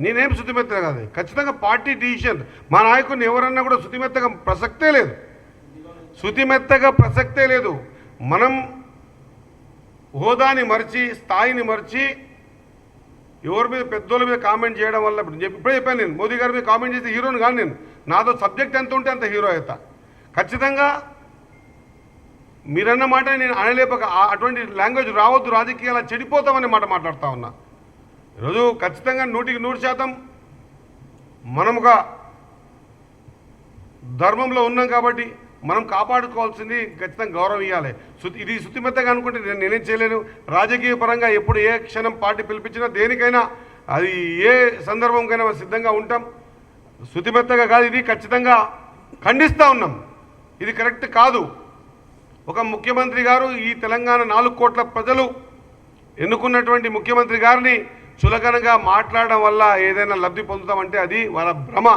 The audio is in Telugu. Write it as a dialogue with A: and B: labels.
A: నేనేం శుతిమెత్తగా కాదు. ఖచ్చితంగా పార్టీ డిసిషన్. మా నాయకుడిని ఎవరన్నా కూడా శుతిమెత్తగా ప్రసక్తే లేదు. శుతిమెత్తగా ప్రసక్తే లేదు. మనం హోదాని మరిచి స్థాయిని మరిచి ఎవరి మీద పెద్దోళ్ళ మీద కామెంట్ చేయడం వల్ల ఇప్పుడు ఇప్పుడే చెప్పాను నేను. మోదీ గారి మీద కామెంట్ చేస్తే హీరోని కాదు నేను. నాతో సబ్జెక్ట్ ఎంత ఉంటే అంత హీరో అవుతా. ఖచ్చితంగా మీరన్న మాట నేను అనలేపక అటువంటి లాంగ్వేజ్ రావద్దు. రాజకీయాలు చెడిపోతామనే మాట మాట్లాడుతూ ఉన్నా. ఈరోజు ఖచ్చితంగా నూటికి నూరు శాతం మనం ఒక ధర్మంలో ఉన్నాం కాబట్టి మనం కాపాడుకోవాల్సింది ఖచ్చితంగా గౌరవం ఇవ్వాలి. ఇది శుతిమెత్తగా అనుకుంటే నేను నేనేం చేయలేను. రాజకీయ పరంగా ఎప్పుడు ఏ క్షణం పార్టీ పిలిపించినా దేనికైనా అది ఏ సందర్భంకైనా సిద్ధంగా ఉంటాం. శుతిమెత్తగా కాదు ఇది ఖచ్చితంగా ఖండిస్తూ ఉన్నాం. ఇది కరెక్ట్ కాదు. ఒక ముఖ్యమంత్రి గారు ఈ తెలంగాణ నాలుగు కోట్ల ప్రజలు ఎన్నుకున్నటువంటి ముఖ్యమంత్రి గారిని చులకనగా మాట్లాడడం వల్ల ఏదైనా లబ్ధి పొందుతామంటే అది వాళ్ళ భ్రమ.